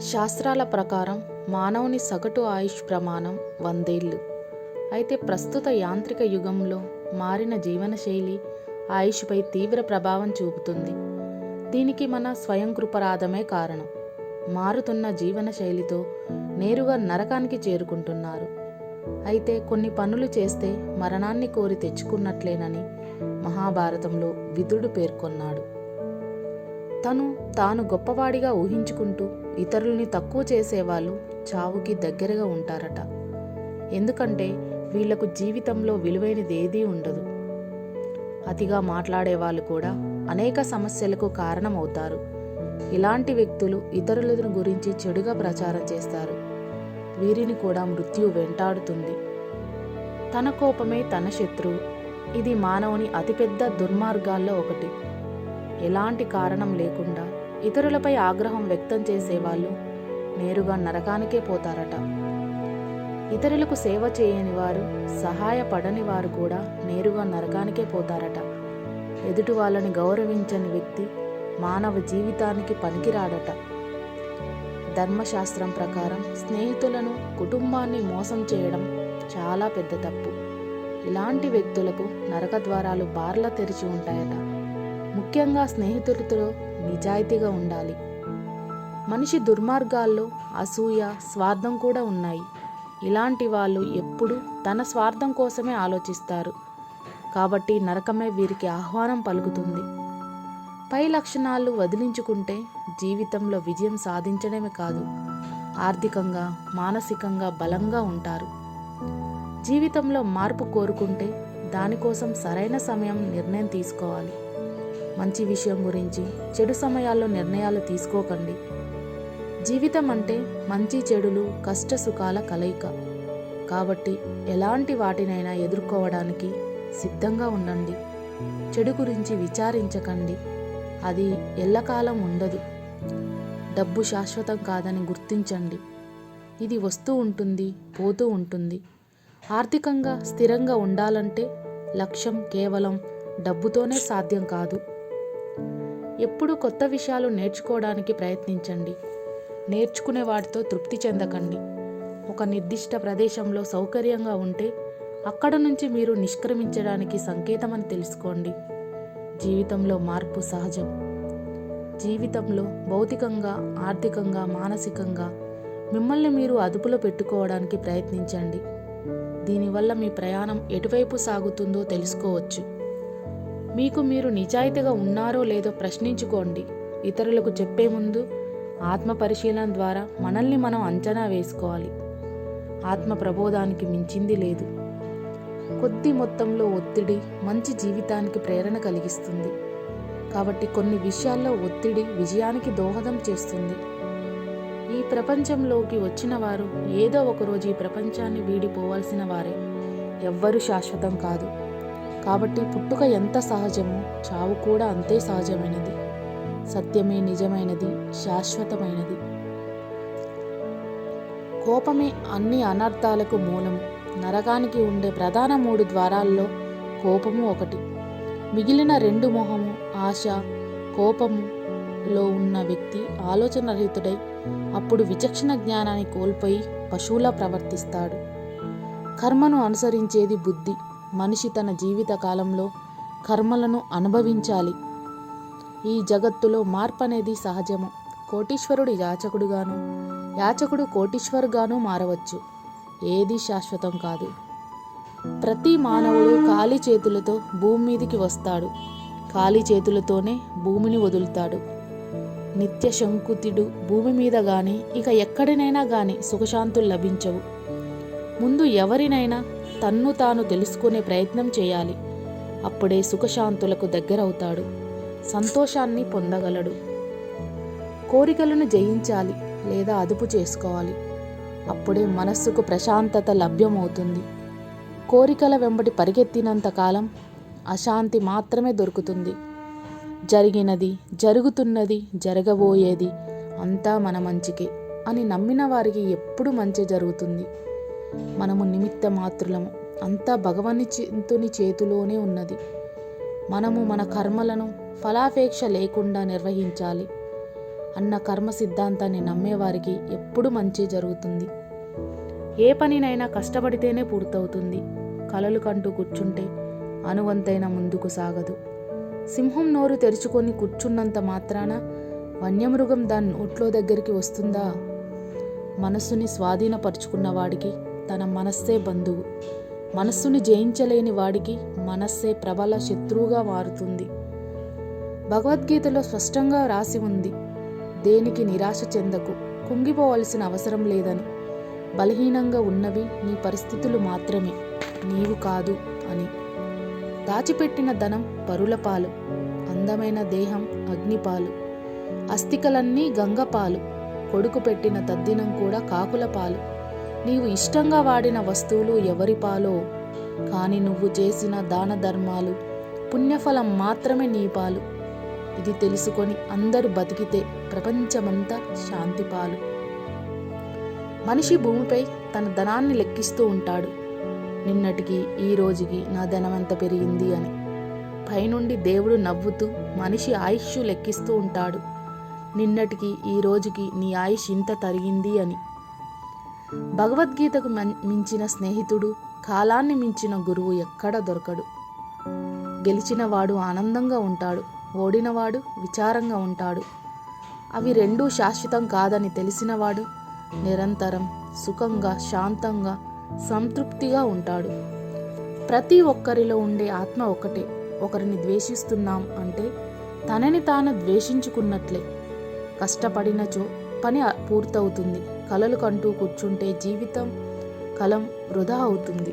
శాస్త్రాల ప్రకారం మానవుని సగటు ఆయుష్ ప్రమాణం వందేళ్ళు. అయితే ప్రస్తుత యాంత్రిక యుగంలో మారిన జీవనశైలి ఆయుష్పై తీవ్ర ప్రభావం చూపుతుంది. దీనికి మన స్వయం కృపరాధమే కారణం. మారుతున్న జీవనశైలితో నేరుగా నరకానికి చేరుకుంటున్నారు. అయితే కొన్ని పనులు చేస్తే మరణాన్ని కోరి తెచ్చుకున్నట్లేనని మహాభారతంలో విదుడు పేర్కొన్నాడు. తను తాను గొప్పవాడిగా ఊహించుకుంటూ ఇతరుల్ని తక్కువ చేసేవాళ్ళు చావుకి దగ్గరగా ఉంటారట. ఎందుకంటే వీళ్ళకు జీవితంలో విలువైనది ఏదీ ఉండదు. అతిగా మాట్లాడే వాళ్ళు కూడా అనేక సమస్యలకు కారణమవుతారు. ఇలాంటి వ్యక్తులు ఇతరులను గురించి చెడుగా ప్రచారం చేస్తారు. వీరిని కూడా మృత్యు వెంటాడుతుంది. తన కోపమే తన శత్రువు. ఇది మానవుని అతిపెద్ద దుర్మార్గాల్లో ఒకటి. ఎలాంటి కారణం లేకుండా ఇతరులపై ఆగ్రహం వ్యక్తం చేసేవాళ్ళు నేరుగా నరకానికే పోతారట. ఇతరులకు సేవ చేయని వారు సహాయపడని వారు కూడా నేరుగా నరకానికే పోతారట. ఎదుటి వాళ్ళని గౌరవించని వ్యక్తి మానవ జీవితానికి పనికిరాడట. ధర్మశాస్త్రం ప్రకారం స్నేహితులను కుటుంబాన్ని మోసం చేయడం చాలా పెద్ద తప్పు. ఇలాంటి వ్యక్తులకు నరక ద్వారాలు బార్లా తెరిచి ఉంటాయట. ముఖ్యంగా స్నేహితులతో నిజాయితీగా ఉండాలి. మనిషి దుర్మార్గాల్లో అసూయ స్వార్థం కూడా ఉన్నాయి. ఇలాంటి వాళ్ళు ఎప్పుడూ తన స్వార్థం కోసమే ఆలోచిస్తారు. కాబట్టి నరకమే వీరికి ఆహ్వానం పలుకుతుంది. పై లక్షణాలు వదిలించుకుంటే జీవితంలో విజయం సాధించడమే కాదు ఆర్థికంగా మానసికంగా బలంగా ఉంటారు. జీవితంలో మార్పు కోరుకుంటే దానికోసం సరైన సమయం నిర్ణయం తీసుకోవాలి. మంచి విషయం గురించి చెడు సమయాల్లో నిర్ణయాలు తీసుకోకండి. జీవితం అంటే మంచి చెడులు కష్ట సుఖాల కలయిక. కాబట్టి ఎలాంటి వాటినైనా ఎదుర్కోవడానికి సిద్ధంగా ఉండండి. చెడు గురించి విచారించకండి. అది ఎల్లకాలం ఉండదు. డబ్బు శాశ్వతం కాదని గుర్తించండి. ఇది వస్తూ ఉంటుంది పోతూ ఉంటుంది. ఆర్థికంగా స్థిరంగా ఉండాలంటే లక్ష్యం కేవలం డబ్బుతోనే సాధ్యం కాదు. ఎప్పుడు కొత్త విషయాలు నేర్చుకోవడానికి ప్రయత్నించండి. నేర్చుకునే వాటితో తృప్తి చెందకండి. ఒక నిర్దిష్ట ప్రదేశంలో సౌకర్యంగా ఉంటే అక్కడ నుంచి మీరు నిష్క్రమించడానికి సంకేతమని తెలుసుకోండి. జీవితంలో మార్పు సహజం. జీవితంలో భౌతికంగా ఆర్థికంగా మానసికంగా మిమ్మల్ని మీరు అదుపులో పెట్టుకోవడానికి ప్రయత్నించండి. దీనివల్ల మీ ప్రయాణం ఎటువైపు సాగుతుందో తెలుసుకోవచ్చు. మీకు మీరు నిజాయితీగా ఉన్నారో లేదో ప్రశ్నించుకోండి. ఇతరులకు చెప్పే ముందు ఆత్మ పరిశీలన ద్వారా మనల్ని మనం అంచనా వేసుకోవాలి. ఆత్మ ప్రబోధానికి మించింది లేదు. కొద్ది మొత్తంలో ఒత్తిడి మంచి జీవితానికి ప్రేరణ కలిగిస్తుంది. కాబట్టి కొన్ని విషయాల్లో ఒత్తిడి విజయానికి దోహదం చేస్తుంది. ఈ ప్రపంచంలోకి వచ్చిన వారు ఏదో ఒకరోజు ఈ ప్రపంచాన్ని వీడిపోవాల్సిన వారే. ఎవ్వరూ శాశ్వతం కాదు. కాబట్టి పుట్టుక ఎంత సహజమో చావు కూడా అంతే సహజమైనది. సత్యమే నిజమైనది శాశ్వతమైనది. కోపమే అన్ని అనర్థాలకు మూలం. నరకానికి ఉండే ప్రధాన మూడు ద్వారాల్లో కోపము ఒకటి. మిగిలిన రెండు మొహము ఆశ కోపములో ఉన్న వ్యక్తి ఆలోచన రహితుడై అప్పుడు విచక్షణ జ్ఞానాన్ని కోల్పోయి పశువులా ప్రవర్తిస్తాడు. కర్మను అనుసరించేది బుద్ధి. మనిషి తన జీవిత కాలంలో కర్మలను అనుభవించాలి. ఈ జగత్తులో మార్పు అనేది సహజము. కోటీశ్వరుడు యాచకుడుగాను యాచకుడు కోటీశ్వరుగాను మారవచ్చు. ఏది శాశ్వతం కాదు. ప్రతి మానవుడు ఖాళీ చేతులతో భూమి మీదికి వస్తాడు. ఖాళీ చేతులతోనే భూమిని వదులుతాడు. నిత్య శంకుతుడు భూమి మీద గాని ఇక ఎక్కడినైనా గాని సుఖశాంతులు లభించవు. ముందు ఎవరినైనా తన్ను తాను తెలుసుకునే ప్రయత్నం చేయాలి. అప్పుడే సుఖశాంతులకు దగ్గరవుతాడు. సంతోషాన్ని పొందగలడు. కోరికలను జయించాలి లేదా అదుపు చేసుకోవాలి. అప్పుడే మనస్సుకు ప్రశాంతత లభ్యమవుతుంది. కోరికల వెంబడి పరిగెత్తినంత కాలం అశాంతి మాత్రమే దొరుకుతుంది. జరిగినది జరుగుతున్నది జరగబోయేది అంతా మన మంచికే అని నమ్మిన వారికి ఎప్పుడు మంచి జరుగుతుంది. మనము నిమిత్త మాత్రులము అంతా భగవని చింతుని చేతిలోనే ఉన్నది. మనము మన కర్మలను ఫలాపేక్ష లేకుండా నిర్వహించాలి. అన్న కర్మ సిద్ధాంతాన్ని నమ్మేవారికి ఎప్పుడు మంచి జరుగుతుంది. ఏ పనినైనా కష్టపడితేనే పూర్తవుతుంది. కలలు కంటూ కూర్చుంటే అనువంతైన ముందుకు సాగదు. సింహం నోరు తెరుచుకొని కూర్చున్నంత మాత్రాన వన్యమృగం దాని నోట్లో దగ్గరికి వస్తుందా? మనస్సుని స్వాధీనపరుచుకున్న వాడికి తన మనస్సే బంధువు. మనస్సుని జయించలేని వాడికి మనస్సే ప్రబల శత్రువుగా మారుతుంది. భగవద్గీతలో స్పష్టంగా రాసి ఉంది దేనికి నిరాశ చెందకు. కుంగిపోవలసిన అవసరం లేదని. బలహీనంగా ఉన్నవి నీ పరిస్థితులు మాత్రమే. నీవు కాదు అని. దాచిపెట్టిన ధనం పరులపాలు అందమైన దేహం అగ్నిపాలు అస్థికలన్నీ గంగపాలు కొడుకు పెట్టిన తద్దినం కూడా కాకుల పాలు. నీవు ఇష్టంగా వాడిన వస్తువులు ఎవరి పాలో? కానీ నువ్వు చేసిన దాన ధర్మాలు పుణ్యఫలం మాత్రమే నీ పాలు. ఇది తెలుసుకొని అందరూ బతికితే ప్రపంచమంతా శాంతి పాలు మనిషి భూమిపై తన ధనాన్ని లెక్కిస్తూ ఉంటాడు. నిన్నటికి ఈ రోజుకి నా ధనం ఎంత పెరిగింది అని. పైనుండి దేవుడు నవ్వుతూ మనిషి ఆయుష్ లెక్కిస్తూ ఉంటాడు. నిన్నటికి ఈ రోజుకి నీ ఆయుష్ ఇంత తరిగింది అని. భగవద్గీతకు మించిన స్నేహితుడు కాలాన్ని మించిన గురువు ఎక్కడ దొరకడు. గెలిచినవాడు ఆనందంగా ఉంటాడు ఓడినవాడు విచారంగా ఉంటాడు. అవి రెండూ శాశ్వతం కాదని తెలిసినవాడు నిరంతరం సుఖంగా శాంతంగా సంతృప్తిగా ఉంటాడు. ప్రతి ఒక్కరిలో ఉండే ఆత్మ ఒకటే ఒకరిని ద్వేషిస్తున్నాం అంటే తనని తాను ద్వేషించుకున్నట్లే. కష్టపడినచో పని పూర్తవుతుంది. కలలు కంటూ కూర్చుంటే జీవితం కలం వృధా అవుతుంది.